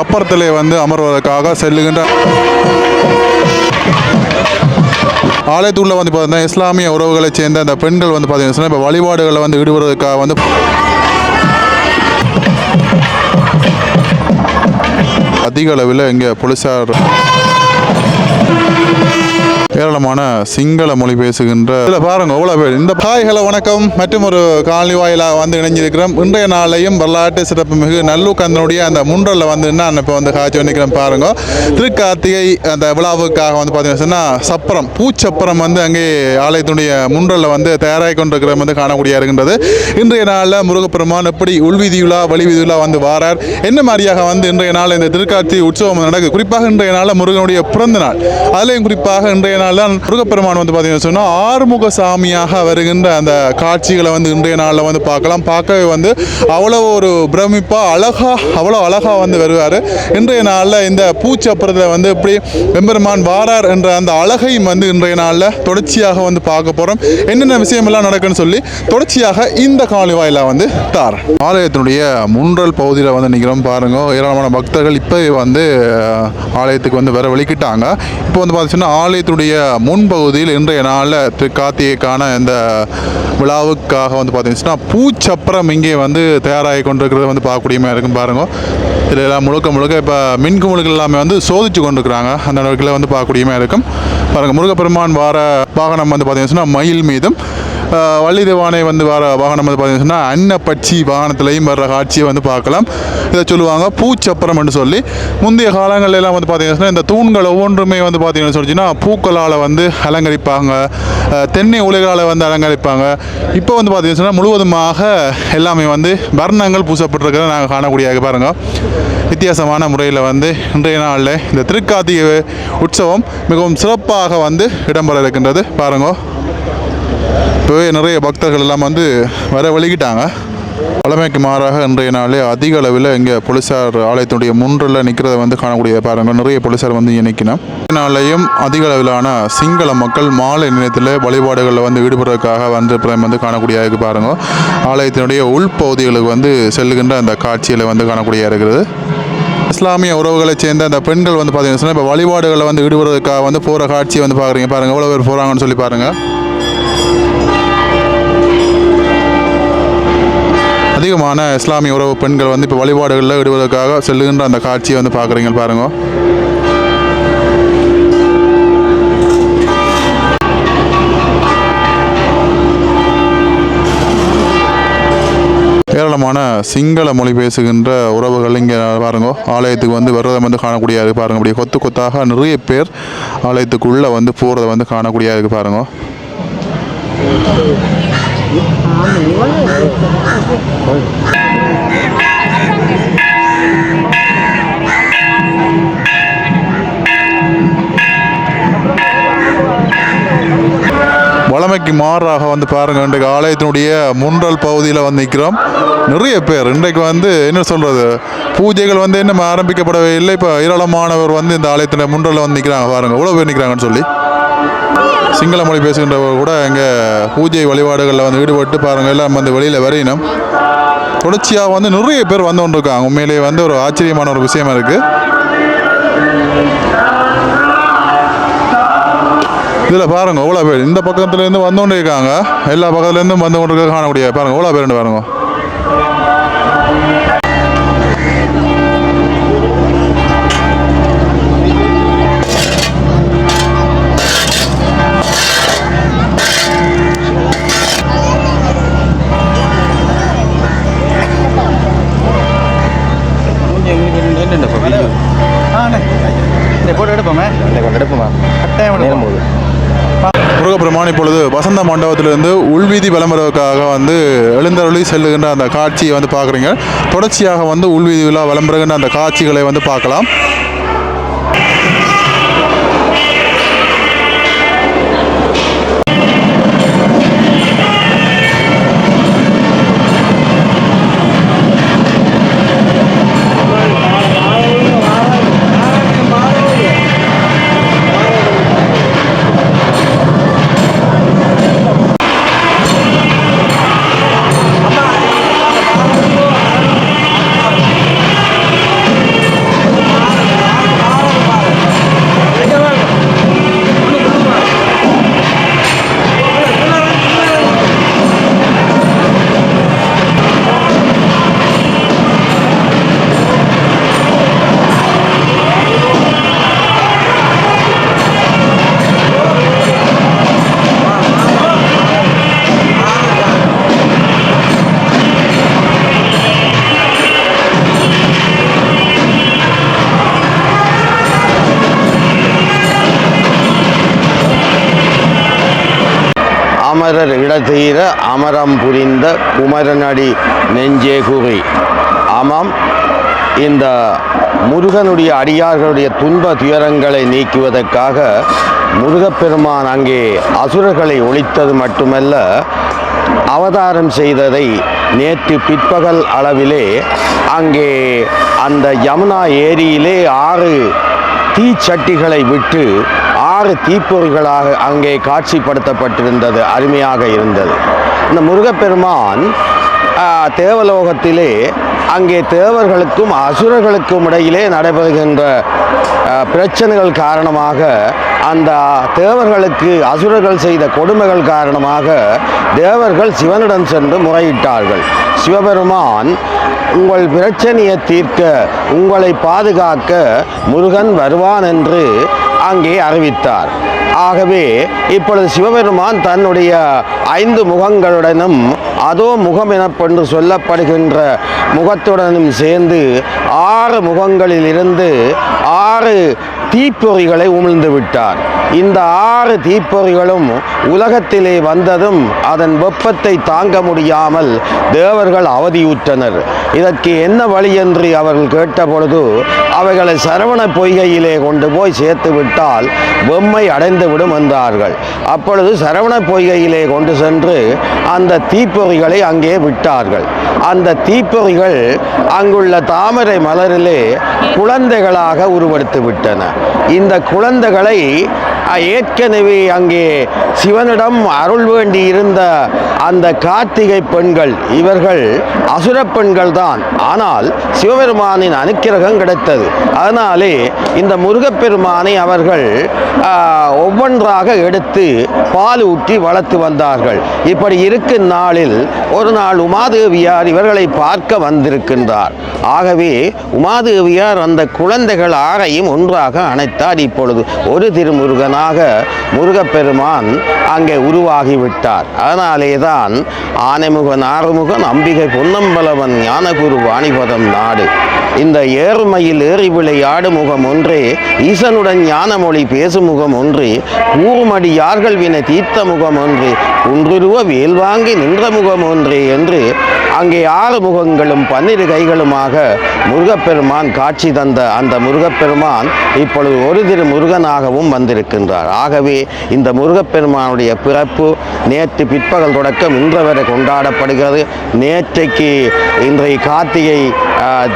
சப்பரத்திலே வந்து அமர்வதற்காக செல்லுகின்ற ஆலயத்துள்ள வந்து பார்த்தீங்கன்னா இஸ்லாமிய உறவுகளைச் சேர்ந்த அந்த பெண்கள் வந்து பார்த்தீங்கன்னா இப்போ வழிபாடுகளை வந்து ஈடுபடுவதற்காக வந்து அதிக அளவில் இங்கே போலீஸார் ஏராளமான சிங்கள மொழி பேசுகின்ற இதில் பாருங்க எவ்வளோ பேர். இந்த பாய்களை வணக்கம். மற்றும் ஒரு காலனி வாயிலாக வந்து இணைஞ்சிருக்கிறோம். இன்றைய நாளையும் வரலாற்று சிறப்பு மிகு நல்லூக்கந்தனுடைய அந்த முன்றலில் வந்து நான் இப்போ வந்து காட்சி வந்திருக்கிறேன் பாருங்க. திருக்கார்த்திகை அந்த விழாவுக்காக வந்து பார்த்தீங்கன்னா சப்பரம் பூச்சப்பரம் வந்து அங்கே ஆலயத்தினுடைய முன்றலில் வந்து தயாராகி கொண்டிருக்கிற வந்து காணக்கூடிய இருக்கின்றது. இன்றைய நாளில் முருகப்பெருமான் எப்படி உள்விதியுலா வழிவிதியுலா வந்து வாரார்? என்ன மாதிரியாக வந்து இன்றைய நாள் இந்த திருக்கார்த்திகை உற்சவம் நடக்குது? குறிப்பாக இன்றைய நாளில் முருகனுடைய பிறந்த நாள். அதுலேயும் குறிப்பாக இன்றைய நாளில் முருகப்பெருமான் வந்து பார்த்தீங்கன்னா சொன்னால் ஆறுமுக சாமியாக வருகின்ற அந்த காட்சிகளை வந்து இன்றைய நாளில் வந்து பார்க்கலாம். பார்க்கவே வந்து அவ்வளோ ஒரு பிரமிப்பாக அழகாக அவ்வளோ அழகாக வந்து வருவார். இன்றைய நாளில் இந்த பூச்சப்பரத்தில் வந்து இப்படி வெம்பெருமான் வாரார் என்ற அந்த அழகையும் வந்து இன்றைய நாளில் தொடர்ச்சியாக வந்து பார்க்க போகிறோம் என்னென்ன விஷயமெல்லாம் நடக்குன்னு சொல்லி தொடர்ச்சியாக இந்த காலி வாயிலாக வந்து தார் ஆலயத்தினுடைய முன்றல் பகுதியில் வந்து நிற்கிறோம் பாருங்க. ஏராளமான பக்தர்கள் இப்போ வந்து ஆலயத்துக்கு வந்து வர வெளிக்கிட்டாங்க இப்போ வந்து பார்த்தீங்கன்னா ஆலயத்தினுடைய முன்பகுதியில் இன்றைய நாளில் திருக்கார்த்திகைக்கான இந்த விழாவுக்காக வந்து பார்த்தீங்கன்னா பூச்சப்பரம் இங்கே வந்து தயாராகி கொண்டிருக்கிறது வந்து பார்க்கக்கூடியமாக இருக்கும் பாருங்க. இதில் எல்லாம் முழுக்க முழுக்க இப்போ மின்குமுழுக்கள் எல்லாமே வந்து சோதிச்சு கொண்டிருக்கிறாங்க. அந்த அளவுக்குள்ள வந்து பார்க்கக்கூடியமாக இருக்கும். பாருங்கள் முருகப்பெருமான் வார வாகனம் வந்து பார்த்தீங்கன்னா மயில் மீதும் வள்ளி தேவானை வந்து வர வாகனம் வந்து பார்த்தீங்கன்னா அன்னப்பட்சி வாகனத்திலையும் வர்ற காட்சியை வந்து பார்க்கலாம். இதை சொல்லுவாங்க பூச்சப்பரம் என்று சொல்லி. முந்தைய காலங்கள்ல வந்து பார்த்தீங்கன்னா இந்த தூண்கள் ஒவ்வொன்றுமே வந்து பார்த்தீங்கன்னு சொல்லிச்சுன்னா பூக்களால் வந்து அலங்கரிப்பாங்க தென்னை உலைகளால் வந்து அலங்கரிப்பாங்க. இப்போ வந்து பார்த்தீங்கன்னா முழுவதுமாக எல்லாமே வந்து வர்ணங்கள் பூசப்பட்டிருக்கிறத நாங்கள் காணக்கூடிய பாருங்கள் வித்தியாசமான முறையில் வந்து இன்றைய நாளில் இந்த திருக்கார்த்திகை உற்சவம் மிகவும் சிறப்பாக வந்து இடம்பெற இருக்கின்றது. பாருங்க. இப்போவே நிறைய பக்தர்கள் எல்லாம் வந்து வர வழிகிட்டாங்க. பழமைக்கு மாறாக இன்றைய நாளே அதிக அளவில் இங்கே போலீஸார் ஆலயத்தினுடைய முன்றில் நிற்கிறத வந்து காணக்கூடிய பாருங்கள். நிறைய போலீஸார் வந்து இங்கே நிற்கணும் நாளையும் அதிக அளவிலான சிங்கள மக்கள் மாலை நேரத்தில் வழிபாடுகளில் வந்து ஈடுபடுறதுக்காக வந்து வந்து காணக்கூடிய இருக்கு பாருங்க ஆலயத்தினுடைய உள்பகுதிகளுக்கு வந்து செல்லுகின்ற அந்த காட்சியில் வந்து காணக்கூடிய இருக்கிறது. இஸ்லாமிய உறவுகளை சேர்ந்த அந்த பெண்கள் வந்து பார்த்தீங்கன்னா இப்போ வழிபாடுகளை வந்து ஈடுபடுறதுக்காக வந்து போகிற காட்சியை வந்து பார்க்குறீங்க பாருங்கள். எவ்வளோ பேர் போகிறாங்கன்னு சொல்லி பாருங்கள். அதிகமான இஸ்லாமிய உறவு பெண்கள் வந்து இப்போ வழிபாடுகளில் ஈடுபடுவதற்காக செல்லுகின்ற அந்த காட்சியை வந்து பார்க்குறீங்க பாருங்க. ஏராளமான சிங்கள மொழி பேசுகின்ற உறவுகள் இங்கே பாருங்க. ஆலயத்துக்கு வந்து வர்றதை வந்து காணக்கூடிய பாருங்க. அப்படியே கொத்து கொத்தாக நிறைய பேர் ஆலயத்துக்குள்ளே வந்து போகிறத வந்து காணக்கூடிய இருக்கு பாருங்க. வளமைக்கு மாறாக வந்து பாருங்கள் இன்றைக்கு ஆலயத்தினுடைய முன்றல் பகுதியில் வந்து நிற்கிறோம் நிறைய பேர் இன்றைக்கு வந்து என்ன சொல்கிறது பூஜைகள் வந்து இன்னும் ஆரம்பிக்கப்படவே இல்லை. இப்போ ஏராளமானவர் வந்து இந்த ஆலயத்தினுடைய முன்றலில் வந்து நிற்கிறாங்க பாருங்க. எவ்வளோ பேர் நிற்கிறாங்கன்னு சொல்லி? சிங்கள மொழி பேசுகின்றவர்கள் கூட இங்கே பூஜை வழிபாடுகளில் வந்து ஈடுபட்டு பாருங்கள் எல்லாம் வந்து வெளியில் வரையினும் தொடர்ச்சியாக வந்து நிறைய பேர் வந்து கொண்டிருக்காங்க. உண்மையிலேயே வந்து ஒரு ஆச்சரியமான ஒரு விஷயமா இருக்குது இதில் பாருங்க எவ்வளோ பேர். இந்த பக்கத்துலேருந்து வந்து கொண்டு இருக்காங்க எல்லா பக்கத்துலேருந்தும் வந்து கொண்டு இருக்க காணக்கூடிய பாருங்கள் எவ்வளோ பேருன்னு பாருங்க. முருகப்பெருமான் இப்பொழுது வசந்த மண்டபத்திலிருந்து உள்வீதி விளம்பரவுக்காக வந்து எழுந்தருளி செல்லுகின்ற அந்த காட்சியை வந்து பார்க்குறீங்க. தொடர்ச்சியாக வந்து உள்வீதி விழா விளம்பரங்கிற அந்த காட்சிகளை வந்து பார்க்கலாம். தீர அமரம் புரிந்த குமரனடி நெஞ்சே குகை ஆமாம் இந்த முருகனுடைய அடியார்களுடைய துன்ப துயரங்களை நீக்குவதற்காக முருகப்பெருமான் அங்கே அசுரர்களை ஒழித்தது மட்டுமல்ல அவதாரம் செய்ததை நேற்று பிற்பகல் அளவிலே அங்கே அந்த யமுனா ஏரியிலே ஆறு தீச்சட்டிகளை விட்டு ஆறு தீப்பொறிகளாக அங்கே காட்சிப்படுத்தப்பட்டிருந்தது அருமையாக இருந்தது. இந்த முருகப்பெருமான் தேவலோகத்திலே அங்கே தேவர்களுக்கும் அசுரர்களுக்கும் இடையிலே நடைபெறுகின்ற பிரச்சனைகள் காரணமாக அந்த தேவர்களுக்கு அசுரர்கள் செய்த கொடுமைகள் காரணமாக தேவர்கள் சிவனிடம் சென்று முறையிட்டார்கள். சிவபெருமான் உங்கள் பிரச்சனையை தீர்க்க உங்களை பாதுகாக்க முருகன் வருவான் என்று அங்கே அறிவித்தார். ஆகவே இப்பொழுது சிவபெருமான் தன்னுடைய ஐந்து முகங்களுடனும் அதோ முகம் எனப்பென்று சொல்லப்படுகின்ற முகத்துடனும் சேர்ந்து ஆறு முகங்களிலிருந்து ஆறு தீப்பொறிகளை உமிழ்ந்து விட்டார். இந்த ஆறு தீப்பொறிகளும் உலகத்திலே வந்ததும் அதன் வெப்பத்தை தாங்க முடியாமல் தேவர்கள் அவதியுற்றனர். இதற்கு என்ன வழி என்று அவர்கள் கேட்டபொழுது அவைகளை சரவண பொய்கையிலே கொண்டு போய் சேர்த்து விட்டால் வெம்மை அடைந்துவிடும் என்றார்கள். அப்பொழுது சரவண பொய்கையிலே கொண்டு சென்று அந்த தீப்பொறிகளை அங்கே விட்டார்கள். அந்த தீப்பொறிகள் அங்குள்ள தாமரை மலரிலே குழந்தைகளாக உருவெடுத்து விட்டன இந்த குழந்தைகளை ஏற்கனவே அங்கே சிவனிடம் அருள் வேண்டி இருந்த அந்த கார்த்திகை பெண்கள் இவர்கள் அசுர பெண்கள் தான். ஆனால் சிவபெருமானின் அனுக்கிரகம் கிடைத்தது. அதனாலே இந்த முருகப்பெருமானை அவர்கள் ஒவ்வொன்றாக எடுத்து பால் ஊற்றி வளர்த்து வந்தார்கள். இப்படி இருக்கும் நாளில் ஒரு நாள் உமாதேவியார் இவர்களை பார்க்க வந்திருக்கின்றார். ஆகவே உமாதேவியார் அந்த குழந்தைகள் ஆறையும் ஒன்றாக அணைத்தார். இப்பொழுது ஒரு திருமுருகனாக முருகப்பெருமான் அங்கே உருவாகிவிட்டார். அதனாலே தான் ஆனைமுகன் ஆறுமுகன் அம்பிகை பொன்னம்பலவன் ஞானகுரு வாணிபதம் நாடு. இந்த ஏறுமையில் ஏறி விளையாடு முகம் ஒன்றே ஈசனுடன் ஞானமொழி பேசும் முகம் ஒன்றே கூறுமடியார்கள் வினை தீர்த்த முகம் ஒன்றே ஒன்றுருவ வேல்வாங்கி நின்ற முகம் ஒன்றே என்று அங்கே ஆறு முகங்களும் பன்னிரு கைகளுமாக முருகப்பெருமான் காட்சி தந்த அந்த முருகப்பெருமான் இப்பொழுது ஒரு திரு முருகனாகவும் வந்திருக்கின்றார். ஆகவே இந்த முருகப்பெருமானுடைய பிறப்பு நேற்று பிற்பகல் தொடக்கம் இன்று வரை கொண்டாடப்படுகிறது. நேற்றைக்கு இன்றைய கார்த்திகை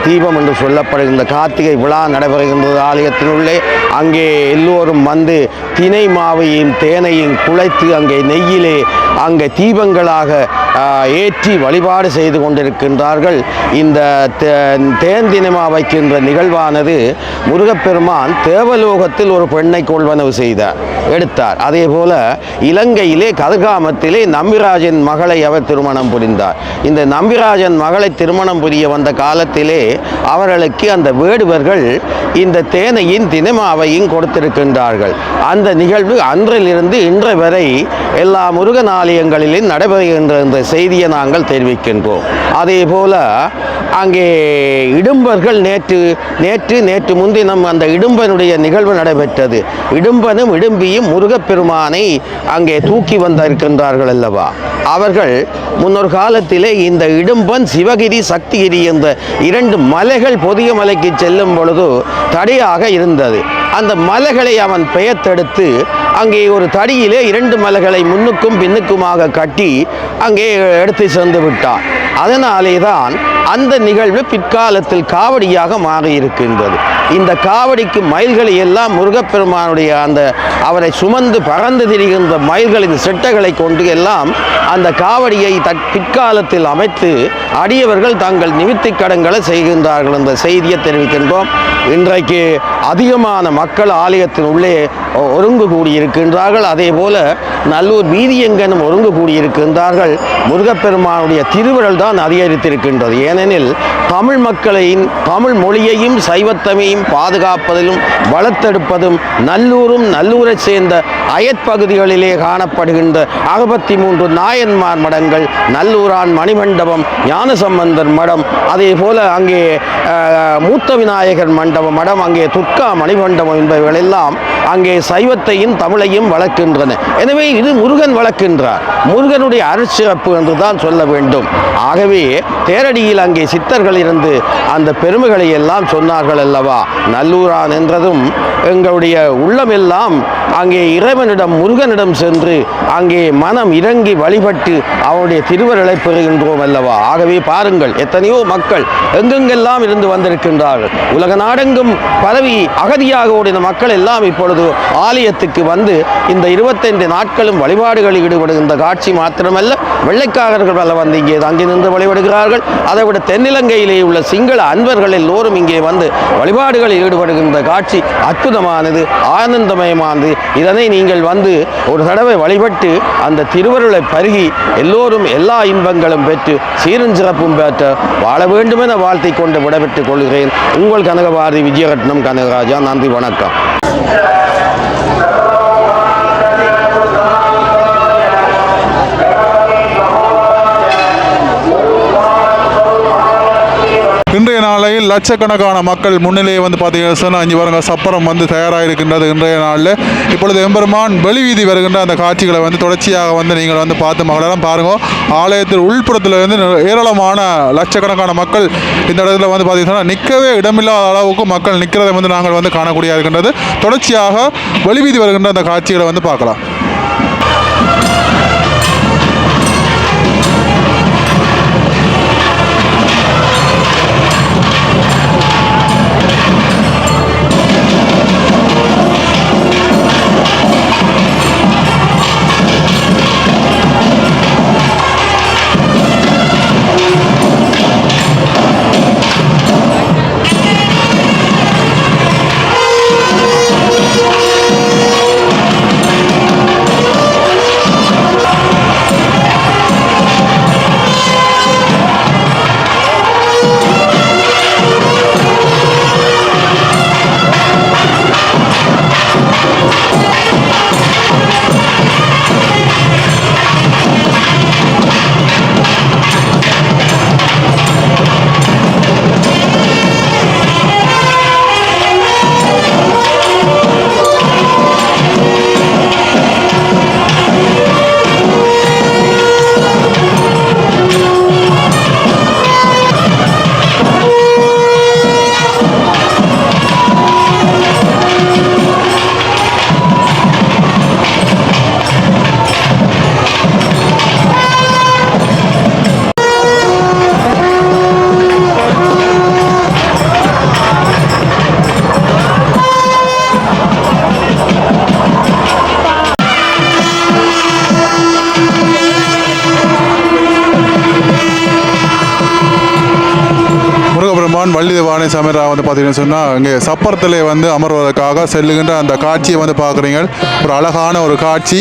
தீபம் என்று சொல்லப்படுகின்ற கார்த்திகை விழா நடைபெறுகின்றது ஆலயத்தினுள்ளே. அங்கே எல்லோரும் வந்து தினை மாவையும் தேனையும் குழைத்து அங்கே நெய்யிலே அங்கே தீபங்களாக ஏற்றி வழிபாடு செய்து கொண்டிருக்கின்றார்கள். இந்த தே- தேன் தினமா வைக்கின்ற நிகழ்வானது முருகப்பெருமான் தேவலோகத்தில் ஒரு பெண்ணை கொள்வனவு செய்தார் எடுத்தார். அதே போல இலங்கையிலே கதிர்காமத்திலே நம்பிராஜன் மகளை அவர் திருமணம் புரிந்தார். இந்த நம்பிராஜன் மகளை திருமணம் புரிய வந்த காலத்திலே அவர்களுக்கு அந்த வேடுவர்கள் இந்த தேனையின் தினமாவையும் கொடுத்திருக்கின்றார்கள். அந்த நிகழ்வு அன்றிலிருந்து இன்று வரை எல்லா முருகன் ஆலயங்களிலும் நடைபெறுகின்ற இந்த செய்தியை நாங்கள் தெரிவிக்கின்றோம். அதே போல அங்கே இடும்பர்கள் நேற்று நேற்று நேற்று முன்தினம் அந்த இடும்பனுடைய நிகழ்வு நடைபெற்றது. இடும்பனும் இடும்பியும் முருகப்பெருமானை அங்கே தூக்கி வந்திருக்கின்றார்கள் அல்லவா? அவர்கள் முன்னொரு காலத்திலே இந்த இடும்பன் சிவகிரி சக்திகிரி என்ற இரண்டு மலைகள் பொதிய மலைக்கு செல்லும் பொழுது தடையாக இருந்தது. அந்த மலைகளை அவன் பெயர்த்தெடுத்து அங்கே ஒரு தடியிலே இரண்டு மலைகளை முன்னுக்கும் பின்னுக்குமாக கட்டி அங்கே எடுத்து சென்று விட்டான். அதனாலே தான் அந்த நிகழ்வு பிற்காலத்தில் காவடியாக மாறி இருக்கின்றது இந்த காவடிக்கு மயில்களை எல்லாம் முருகப்பெருமானுடைய அந்த அவரை சுமந்து பறந்து திரிகின்ற மயில்களின் செட்டைகளை கொண்டு எல்லாம் அந்த காவடியை தற் பிற்காலத்தில் அமைத்து அடியவர்கள் தங்கள் நிமித்தி கடன்களை செய்கின்றார்கள் என்ற செய்தியை தெரிவிக்கின்றோம். இன்றைக்கு அதிகமான மக்கள் ஆலயத்தின் உள்ளே ஒ- ஒருங்கு கூடியிருக்கின்றார்கள் அதே போல நல்லூர் வீதியெங்கனும் ஒருங்கு கூடியிருக்கின்றார்கள் முருகப்பெருமானுடைய திருவிழல் தான் அதிகரித்திருக்கின்றது. ஏனெனில் தமிழ் மக்களையும் தமிழ் மொழியையும் சைவத்தமையும் பாதுகாப்பதிலும் வளர்த்தெடுப்பதும் நல்லூரும் நல்லூரை சேர்ந்த அயற்பகுதிகளிலே காணப்படுகின்ற அறுபத்தி மூன்று நாயன்மார் மடங்கள் நல்லூரான் மணிமண்டபம் ஞானசம்பந்தர் மடம் அதே போல அங்கே மூத்த விநாயகர் மண்டபம் மடம் அங்கே துர்கா மணிமண்டபம் என்பவைகளெல்லாம் அங்கே சைவத்தையும் தமிழையும் வளர்க்கின்றன. எனவே இது முருகன் வளர்க்கின்றார். முருகனுடைய அருட்சிறப்பு என்று தான் சொல்ல வேண்டும். ஆகவே தேரடியில் அங்கே சித்தர்கள் இருந்து அந்த பெருமைகளை எல்லாம் சொன்னார்கள் அல்லவா? நல்லூரான் என்றதும் எங்களுடைய உள்ளமெல்லாம் அங்கே இறைவனிடம் முருகனிடம் சென்று அங்கே மனம் இறங்கி வழிபட்டு அவனுடைய திருவருளை பெறுகின்றோம் அல்லவா? ஆகவே பாருங்கள் எத்தனையோ மக்கள் எங்கெங்கெல்லாம் இருந்து வந்திருக்கின்றார்கள் உலக நாடெங்கும் பரவி அகதியாக ஓடின மக்கள் எல்லாம் இப்பொழுது ஆலயத்துக்கு வந்து இந்த இருபத்தைந்து நாட்களும் வழிபாடுகளில் ஈடுபடுகின்ற காட்சி மாத்திரமல்ல வெள்ளைக்காரர்கள் பல வந்து இங்கே தங்கி நின்று வழிபடுகிறார்கள். அதை விட தென்னிலங்கையிலே உள்ள சிங்கள அன்பர்கள் எல்லோரும் இங்கே வந்து வழிபாடுகளில் ஈடுபடுகின்ற காட்சி அற்புதமானது ஆனந்தமயமானது. இதனை நீங்கள் வந்து ஒரு தடவை வழிபட்டு அந்த திருவருளை பருகி எல்லோரும் எல்லா இன்பங்களும் பெற்று சீரும் சிறப்பும் பெற்ற வாழ வேண்டுமென வாழ்த்தை கொண்டு விடைபெற்றுக் கொள்கிறேன். உங்கள் கனகபாரதி விஜயரட்னம் கனகராஜா நன்றி வணக்கம். நிலையில் லட்சக்கணக்கான மக்கள் முன்னிலையை வந்து பார்த்தீங்கன்னா சொன்னால் அஞ்சு வருங்க சப்பரம் வந்து தயாராக இருக்கின்றது இன்றைய நாளில். இப்பொழுது எம்பெருமான் வெளிவீதி வருகின்ற அந்த காட்சிகளை வந்து தொடர்ச்சியாக வந்து நீங்கள் வந்து பார்த்து மகளெல்லாம் பாருங்கள் ஆலயத்தில் உள்புறத்தில் வந்து ஏராளமான லட்சக்கணக்கான மக்கள் இந்த இடத்துல வந்து பார்த்தீங்கன்னா நிற்கவே இடமில்லாத அளவுக்கு மக்கள் நிற்கிறதை வந்து நாங்கள் வந்து காணக்கூடிய இருக்கின்றது. தொடர்ச்சியாக வெளிவீதி வருகின்ற அந்த காட்சிகளை வந்து பார்க்கலாம். சமீரா வந்து பார்த்தீங்கன்னு சொன்னால் இங்கே சப்பரத்தில் வந்து அமர்வதற்காக செல்லுகின்ற அந்த காட்சியை வந்து பார்க்குறீங்க ஒரு அழகான ஒரு காட்சி.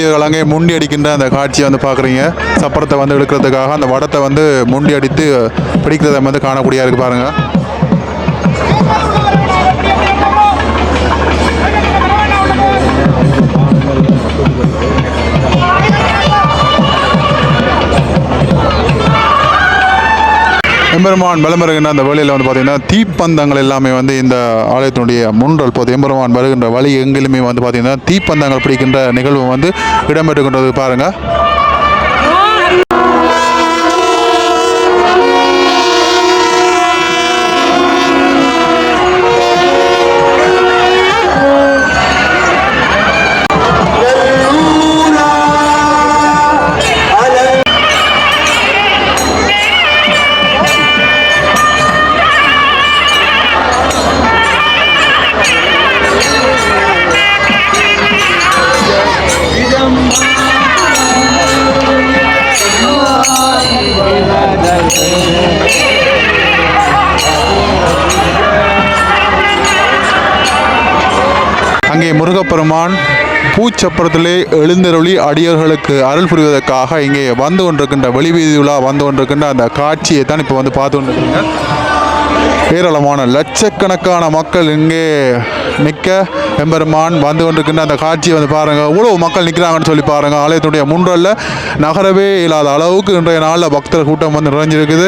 பிடிக்கிறதுக்காக முண்டி அடிக்கின்ற அந்த காட்சியை வந்து பார்க்குறீங்க. சப்பரத்தை வந்து எடுக்கிறதுக்காக அந்த வடத்தை வந்து முண்டி அடித்து பிடிக்கிறத வந்து காணக்கூடியா இருக்கு பாருங்கள் எம்பெருமான் விளம்பருகின்ற அந்த வழியில் வந்து பார்த்தீங்கன்னா தீப்பந்தங்கள் எல்லாமே வந்து இந்த ஆலயத்தினுடைய முன்றல் போது எம்பெருமான் வருகின்ற வழி எங்கிலுமே வந்து பார்த்தீங்கன்னா தீப்பந்தங்கள் பிடிக்கின்ற நிகழ்வு வந்து இடம்பெற்றுகின்றது பாருங்கள் நான் பூச்சப்பரத்திலே எழுந்தருளி அடியர்களுக்கு அருள் புரிவதற்காக இங்கே வந்து கொண்டிருக்கின்ற வெளிவீதி உலா வந்து கொண்டிருக்கின்ற அந்த காட்சியை தான் இப்போ வந்து பார்த்து கொண்டிருக்கீங்க ஏராளமான லட்சக்கணக்கான மக்கள் இங்கே நிற்க எம்பெருமான் வந்து கொண்டிருக்கின்ற அந்த காட்சியை வந்து பாருங்கள் இவ்வளவு மக்கள் நிற்கிறாங்கன்னு சொல்லி பாருங்கள் ஆலயத்துடைய முன்றல்ல நகரவே இல்லாத அளவுக்கு இன்றைய நாளில் பக்தர் கூட்டம் வந்து நிறைஞ்சிருக்குது.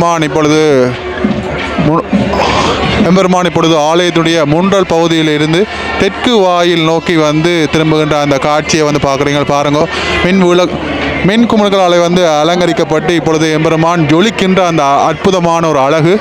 எம்பெருமான் இப்பொழுது மு- எம்பெருமான் இப்பொழுது ஆலயத்துடைய முன்றல் பகுதியில் இருந்து தெற்கு வாயில் நோக்கி வந்து திரும்புகின்ற அந்த காட்சியை வந்து பார்க்குறீங்க. பாருங்க. மின் விள மின் குமிழ்களால் வந்து அலங்கரிக்கப்பட்டு இப்பொழுது எம்பெருமான் ஜொலிக்கின்ற அந்த அற்புதமான ஒரு அழகு.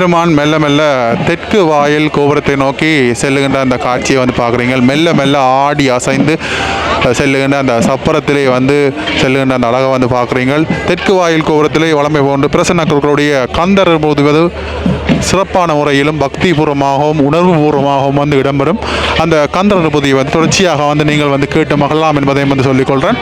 எம்பெருமான் மெல்ல மெல்ல தெற்கு வாயில் கோபுரத்தை நோக்கி செல்லுகின்ற அந்த காட்சியை வந்து பார்க்குறீங்க. மெல்ல மெல்ல ஆடி அசைந்து செல்லுகின்ற அந்த சப்பரத்திலே வந்து செல்லுகின்ற அந்த அழகை வந்து பார்க்குறீங்க. தெற்கு வாயில் கோபுரத்திலே வளமை போன்று குருக்களுடைய கந்தர் போதுவது சிறப்பான முறையிலும் பக்திபூர்வமாகவும் உணர்வுபூர்வமாகவும் வந்து இடம்பெறும். அந்த கந்தர் பகுதியை வந்து தொடர்ச்சியாக வந்து நீங்கள் வந்து கேட்டு மகிழலாம் என்பதையும் வந்து சொல்லிக்கொள்கிறேன்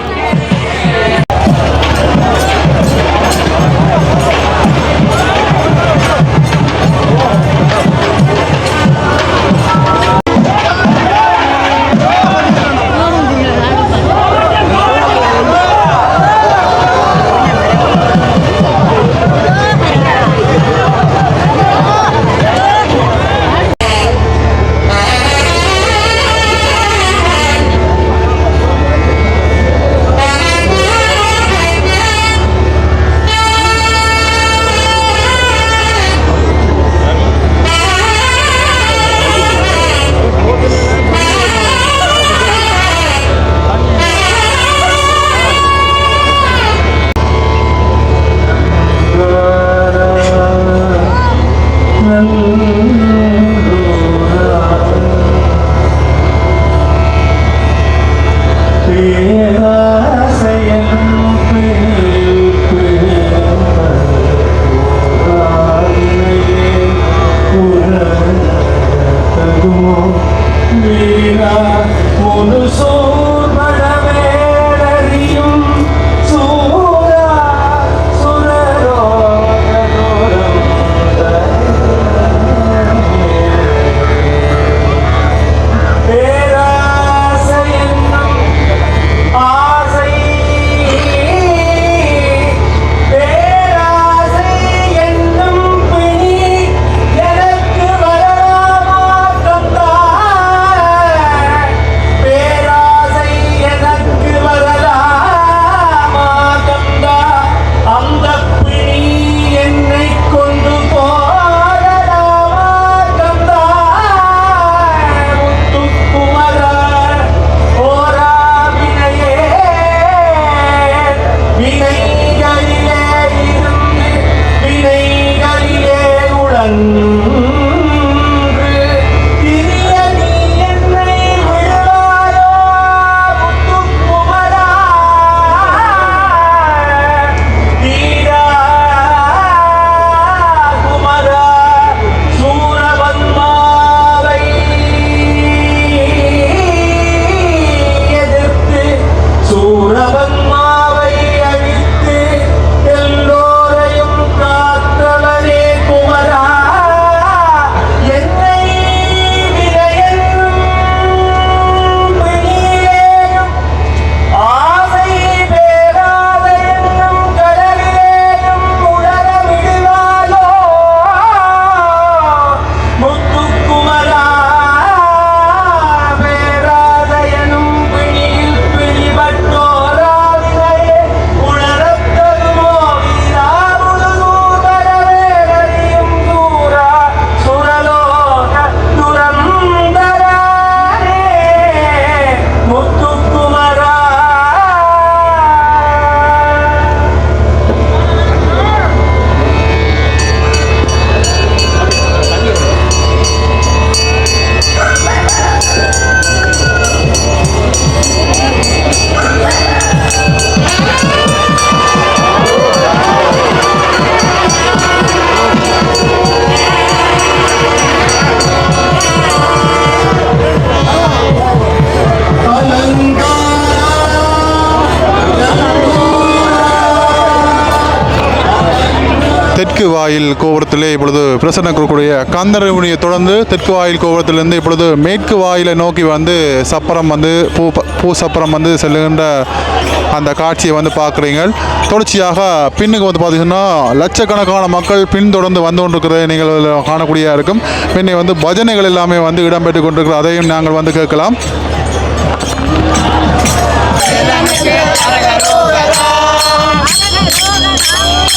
வாயில் கோபுரத்திலே இப்பொழுது பிரசன்ன கொடுக்கக்கூடிய கந்தரவுனியை தொடர்ந்து தெற்கு வாயில் கோபுரத்திலிருந்து இப்பொழுது மேற்கு வாயிலை நோக்கி வந்து சப்பரம் வந்து பூ பூ சப்பரம் வந்து செல்லுகின்ற அந்த காட்சியை வந்து பார்க்குறீங்க தொடர்ச்சியாக பின்னுக்கு வந்து பார்த்தீங்கன்னா லட்சக்கணக்கான மக்கள் பின்தொடர்ந்து வந்து கொண்டிருக்கிறதை நீங்கள் காணக்கூடியதாக இருக்கும். பின்னை வந்து பஜனைகள் எல்லாமே வந்து இடம்பெற்று கொண்டிருக்கிற அதையும் நாங்கள் வந்து கேட்கலாம்.